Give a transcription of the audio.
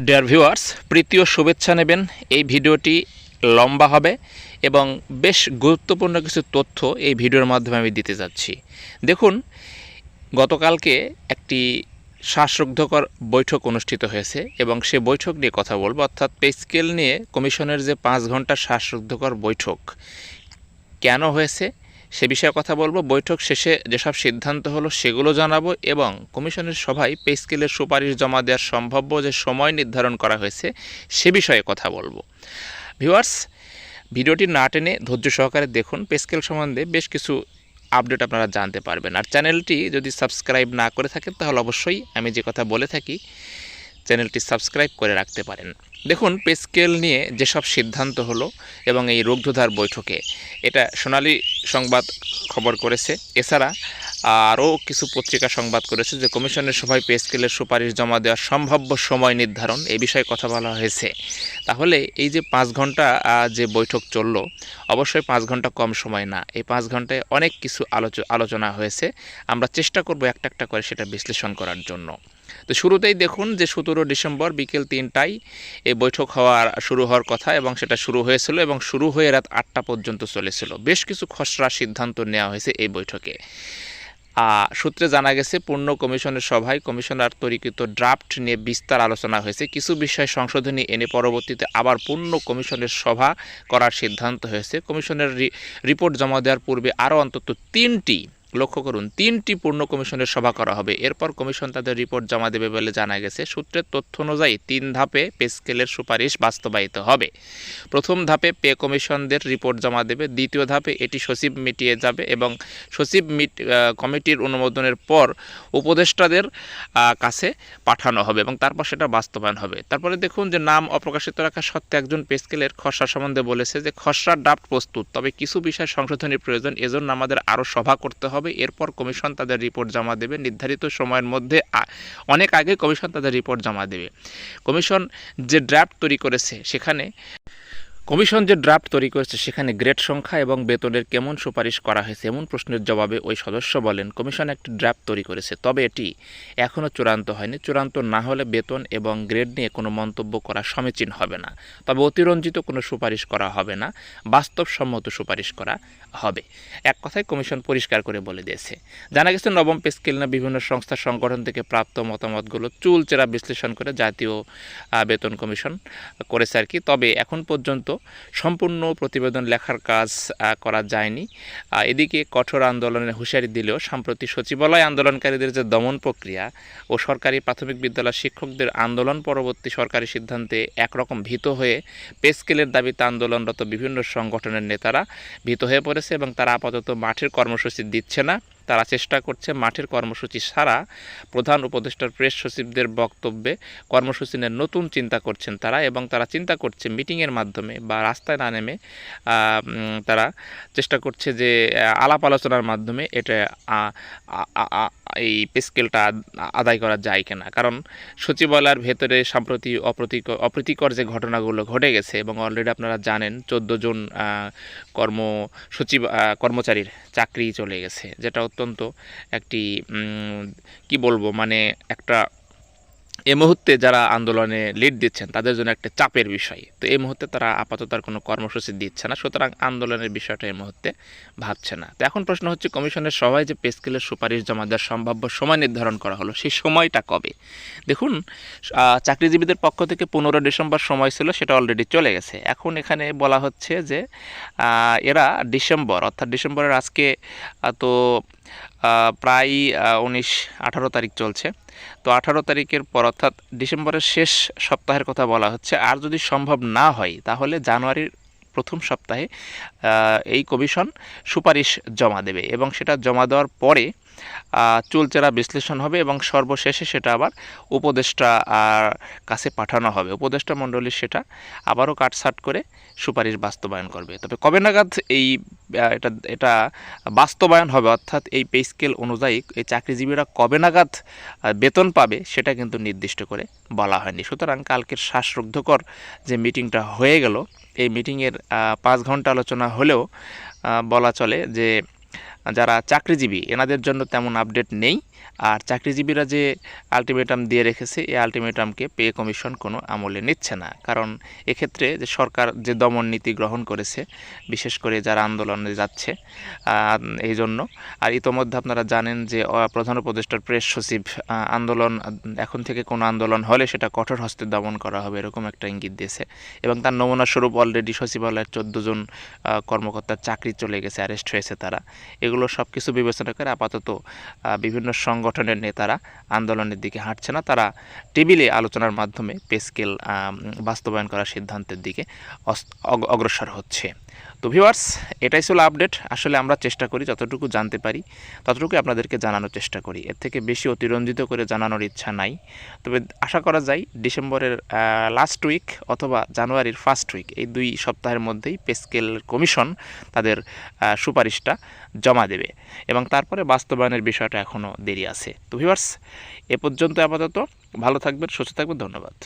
Dear viewers প্রীতি ও শুভেচ্ছা নেবেন। এই ভিডিওটি লম্বা হবে এবং বেশ গুরুত্বপূর্ণ কিছু তথ্য এই ভিডিওর মাধ্যমে আমি দিতে যাচ্ছি। দেখুন, গতকালকে একটি শ্বাসরুদ্ধকর বৈঠক অনুষ্ঠিত হয়েছে এবং সে বৈঠক নিয়ে কথা বলব। অর্থাৎ পে স্কেল নিয়ে কমিশনের যে পাঁচ ঘণ্টা শ্বাসরুদ্ধকর বৈঠক কেন হয়েছে সে বিষয়ে কথা বলব। বৈঠক শেষে যেসব সিদ্ধান্ত হলো সেগুলো জানাব এবং কমিশনের সভায় পে স্কেলের সুপারিশ জমা দেওয়ার সম্ভাব্য যে সময় নির্ধারণ করা হয়েছে, সে বিষয়ে কথা বলব। ভিউয়ার্স, ভিডিওটি না টেনে ধৈর্য সহকারে দেখুন। পে স্কেল সম্বন্ধে বেশ কিছু আপডেট আপনারা জানতে পারবেন। আর চ্যানেলটি যদি সাবস্ক্রাইব না করে থাকেন, তাহলে অবশ্যই আমি যে কথা বলে থাকি চ্যানেলটি সাবস্ক্রাইব করে রাখতে পারেন। দেখুন পে স্কেল নিয়ে যেসব সিদ্ধান্ত হলো এবং এই রোগধুধার বৈঠকে, এটা সোনালী সংবাদ খবর করেছে। এছাড়া আরও কিছু পত্রিকা সংবাদ করেছে যে, কমিশনের সভায় পে স্কেলের সুপারিশ জমা দেওয়ার সম্ভাব্য সময় নির্ধারণ এ বিষয়ে কথা বলা হয়েছে। তাহলে এই যে পাঁচ ঘণ্টা যে বৈঠক চলল, অবশ্যই পাঁচ ঘণ্টা কম সময় না। এই পাঁচ ঘন্টায় অনেক কিছু আলোচ, আলোচনা হয়েছে। আমরা চেষ্টা করব একটা একটা করে সেটা বিশ্লেষণ করার জন্য। তো শুরুতেই দেখুন যে সতেরো ডিসেম্বর বিকেল তিনটায় এই বৈঠক হওয়ার শুরু হওয়ার কথা এবং সেটা শুরু হয়েছিল এবং শুরু হয়ে রাত আটটা পর্যন্ত চলেছিল। বেশ কিছু খসড়া সিদ্ধান্ত নেওয়া হয়েছে এই বৈঠকে। সূত্রে জানা গেছে, পূর্ণ কমিশনের সভায় কমিশনার তৈরিকৃত ড্রাফট নিয়ে বিস্তার আলোচনা হয়েছে। কিছু বিষয় সংশোধনী এনে পরবর্তীতে আবার পূর্ণ কমিশনের সভা করার সিদ্ধান্ত হয়েছে। কমিশনের রিপোর্ট জমা দেওয়ার পূর্বে আরও অন্তত তিনটি লক্ষ্য করুন, তিনটি পূর্ণ কমিশনের সভা করা হবে। এরপর কমিশন তাদের রিপোর্ট জমা দেবে বলে জানা গেছে। সূত্রের তথ্য অনুযায়ী তিন ধাপে পে স্কেলের সুপারিশ বাস্তবায়িত হবে। প্রথম ধাপে পে কমিশনদের রিপোর্ট জমা দেবে। দ্বিতীয় ধাপে এটি সচিব মিটিয়ে যাবে এবং সচিব মিট কমিটির অনুমোদনের পর উপদেষ্টাদের কাছে পাঠানো হবে এবং তারপর সেটা বাস্তবায়ন হবে। তারপরে দেখুন যে নাম অপ্রকাশিত রাখা সত্ত্বে একজন পে স্কেলের খসড়া সম্বন্ধে বলেছে যে খসড়ার ড্রাফট প্রস্তুত, তবে কিছু বিষয় সংশোধনের প্রয়োজন। এজন্য আমাদের আরও সভা করতে হবে। এরপর কমিশন তাদের রিপোর্ট জমা দেবে। নির্ধারিত সময়ের মধ্যে অনেক আগে কমিশন তাদের রিপোর্ট জমা দেবে। কমিশন যে ড্রাফট তৈরি করেছে সেখানে কমিশন যে ড্রাফট তৈরি করেছে, সেখানে গ্রেড সংখ্যা এবং বেতনের কেমন সুপারিশ করা হয়েছে এমন প্রশ্নের জবাবে ওই সদস্য বলেন, কমিশন একটি ড্রাফট তৈরি করেছে, তবে এটি এখনও চূড়ান্ত হয়নি। চূড়ান্ত না হলে বেতন এবং গ্রেড নিয়ে কোনো মন্তব্য করা সমীচীন হবে না। তবে অতিরঞ্জিত কোনো সুপারিশ করা হবে না, বাস্তবসম্মত সুপারিশ করা হবে। এক কথায় কমিশন পরিষ্কার করে বলে দিয়েছে। জানা গেছে, নবম পে স্কেল না বিভিন্ন সংস্থা সংগঠন থেকে প্রাপ্ত মতামতগুলো চুলচেরা বিশ্লেষণ করে জাতীয় বেতন কমিশন করেছে আর কি। তবে এখন পর্যন্ত সম্পূর্ণ প্রতিবেদন লেখার কাজ করা যায়নি। এদিকে কঠোর আন্দোলনের হুঁশিয়ারি দিলেও সাম্প্রতিক সচিবালয় আন্দোলনকারীদের যে দমন প্রক্রিয়া ও সরকারি প্রাথমিক বিদ্যালয় শিক্ষকদের আন্দোলন পরবর্তী সরকারি সিদ্ধান্তে একরকম ভীত হয়ে পেস্কেলের দাবিতে আন্দোলনরত বিভিন্ন সংগঠনের নেতারা ভীত হয়ে পড়েছে এবং তারা আপাতত মাঠের কর্মসূচি দিচ্ছে না। তারা চেষ্টা করছে মাঠের কর্মসূচি সারা প্রধান উপদেষ্টার প্রেস সচিবদের বক্তব্যে কর্মসূচি নিয়ে নতুন চিন্তা করছেন তারা এবং তারা চিন্তা করছে মিটিংয়ের মাধ্যমে বা রাস্তায় না নেমে তারা চেষ্টা করছে যে আলাপ আলোচনার মাধ্যমে এটা এই পেস্কেলটা আদায় করা যায় কিনা? কারণ সচিবালয়ের ভেতরে সাম্প্রতি অপ্রীতিকর অপ্রীতিকর যে ঘটনাগুলো ঘটে গেছে এবং অলরেডি আপনারা জানেন চোদ্দ জন কর্ম সচিব কর্মচারীর চাকরি চলে গেছে, যেটা অত্যন্ত একটি কি বলব মানে একটা এই মুহূর্তে যারা আন্দোলনে লিড দিচ্ছেন, তাদের জন্য একটা চাপের বিষয়। তো এই মুহূর্তে তারা আপাতত আর কোনো কর্মসূচি দিচ্ছে না, সুতরাং আন্দোলনের বিষয়টা এই মুহূর্তে ভাবছে না। তো এখন প্রশ্ন হচ্ছে, কমিশনের সভায় যে পে স্কেলের সুপারিশ জমা দেওয়ার সম্ভাব্য সময় নির্ধারণ করা হলো, সেই সময়টা কবে? দেখুন চাকরিজীবীদের পক্ষ থেকে পনেরো ডিসেম্বর সময় ছিল, সেটা অলরেডি চলে গেছে। এখন এখানে বলা হচ্ছে যে এরা ডিসেম্বর, অর্থাৎ ডিসেম্বরের আজকে তো প্রায় উনিশ, আঠারো তারিখ চলছে। তো আঠারো তারিখের পর অর্থাৎ ডিসেম্বরের শেষ সপ্তাহের কথা বলা হচ্ছে। আর যদি সম্ভব না হয়, তাহলে জানুয়ারির প্রথম সপ্তাহে এই কমিশন সুপারিশ জমা দেবে এবং সেটা জমা দেওয়ার পরে চুলচেরা বিশ্লেষণ হবে এবং সর্বশেষে সেটা আবার উপদেষ্টা কাছে পাঠানো হবে। উপদেষ্টা মণ্ডলী সেটা আবারও কাটছাট করে সুপারিশ বাস্তবায়ন করবে। তবে কবে নাগাদ এই এটা এটা বাস্তবায়ন হবে, অর্থাৎ এই পে স্কেল অনুযায়ী এই চাকরিজীবীরা কবে নাগাদ বেতন পাবে সেটা কিন্তু নির্দিষ্ট করে বলা হয়নি। সুতরাং কালকের শ্বাসরুদ্ধকর যে মিটিংটা হয়ে গেল, এই মিটিংয়ের পাঁচ ঘণ্টা আলোচনা হলেও বলা চলে যে যারা চাকরিজীবী, এনাদের জন্য তেমন আপডেট নেই। আর চাকরিজীবীরা যে আলটিমেটাম দিয়ে রেখেছে, এই আলটিমেটামকে পে কমিশন কোনো আমলে নিচ্ছে না। কারণ এক্ষেত্রে যে সরকার যে দমন নীতি গ্রহণ করেছে, বিশেষ করে যারা আন্দোলনে যাচ্ছে এই জন্য। আর ইতোমধ্যে আপনারা জানেন যে প্রধান উপদেষ্টার প্রেস সচিব আন্দোলন, এখন থেকে কোনো আন্দোলন হলে সেটা কঠোর হস্তে দমন করা হবে এরকম একটা ইঙ্গিত দিয়েছে। এবং তার নমুনা স্বরূপ অলরেডি সচিবালয়ের চোদ্দ জন কর্মকর্তার চাকরি চলে গেছে অ্যারেস্ট হয়েছে তারা। এগুলো সব কিছু বিবেচনা করে আপাতত বিভিন্ন সংগঠনের নেতারা আন্দোলনের দিকে হাঁটছে না। তারা টেবিলে আলোচনার মাধ্যমে পেস্কেল বাস্তবায়ন করার সিদ্ধান্তের দিকে অগ্রসর হচ্ছে। তো ভিউয়ার্স, এটাই ছিল আপডেট। আসলে আমরা চেষ্টা করি যতটুকু জানতে পারি ততটুকু আপনাদেরকে জানানোর চেষ্টা করি। এর থেকে বেশি অতিরঞ্জিত করে জানানোর ইচ্ছা নাই। তবে আশা করা যায় ডিসেম্বরের লাস্ট উইক অথবা জানুয়ারির ফার্স্ট উইক এই দুই সপ্তাহের মধ্যেই পেস্কেল কমিশন তাদের সুপারিশটা জমা দেবে এবং তারপরে বাস্তবায়নের বিষয়টা এখনও দেরি আছে। তো ভিউয়ার্স, এ পর্যন্ত আপাতত ভালো থাকবেন, সুস্থ থাকবেন, ধন্যবাদ।